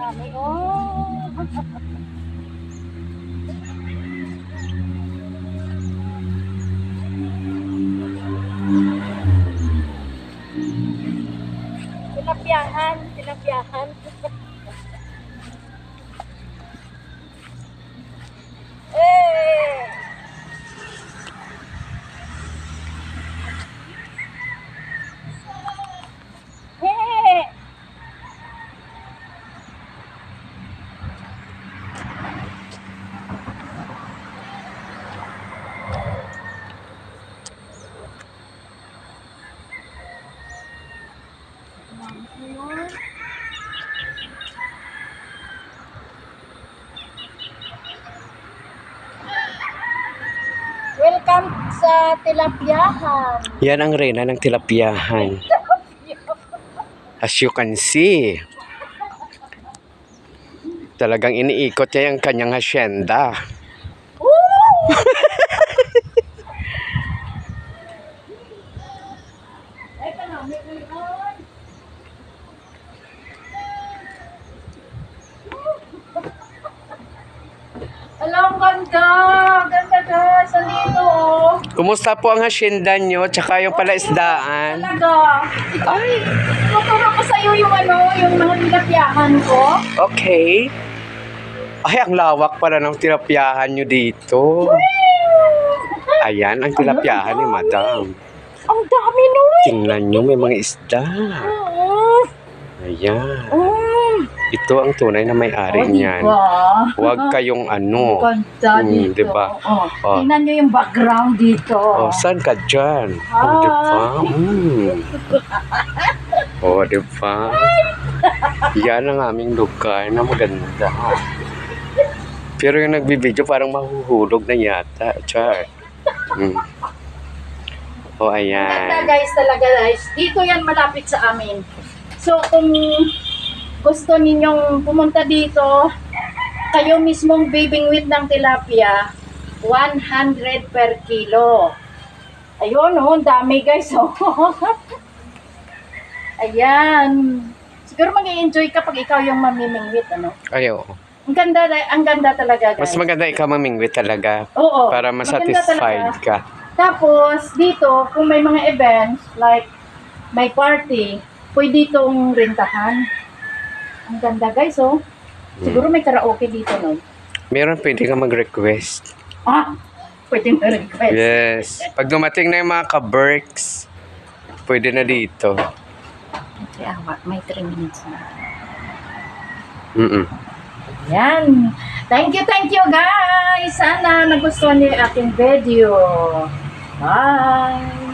Kami, oh. Tilapyahan, tilapyahan. Welcome sa Tilapyahan. Yan ang reyna ng tilapyahan. As you can see, talagang iniikot niya yung kanyang hasyenda. Alam, ganda. Ganda guys. Oh. Kumusta po ang hasyenda nyo, tsaka yung palaisdaan? Talaga. Ay, tuturo ko sa'yo yung ano, yung mga tilapyahan ko. Okay. Ay, ang lawak pala ng tilapyahan nyo dito. Ayan, ang tilapyahan ni madam. Ang dami nun. Tingnan nyo, may mga isda. Ayan. Ito ang tunay na may-ari Oh, niyan. diba? Huwag kayong ano. Ganda Mm, dito. diba? Oh. Oh. Tingnan nyo yung background dito. Oh, saan ka dyan? Oh, di ba? Mm. Oh, di ba? Yan ang aming lugar na maganda. Pero yung nagbibideo parang mahuhulog na yata. Char. Mm. Oh, ayan. guys talaga guys. Dito yan malapit sa amin. So kung gusto ninyong pumunta dito, kayo mismong bibingwit ng tilapia, 100 per kilo. Ayun, oh, dami guys. Oh. Ayan. Siguro mag-enjoy ka pag ikaw yung mamimingwit, ano? Ayo. Ang ganda, ang ganda talaga guys. Mas maganda ikaw mamingwit talaga Oo. para masatisfied ka. Tapos, dito, kung may mga events, like, may party, pwede itong rentahan. Ang ganda, guys, oh. Siguro may karaoke dito, no? Meron pwede ka mag-request. Ah, pwede mo request. Yes. Pag dumating na yung mga ka-berks, pwede na dito. Kaya, may 3 minutes na. Mm-mm. Yan. Thank you, thank you, guys. Sana nagustuhan niyo yung aking video. Bye.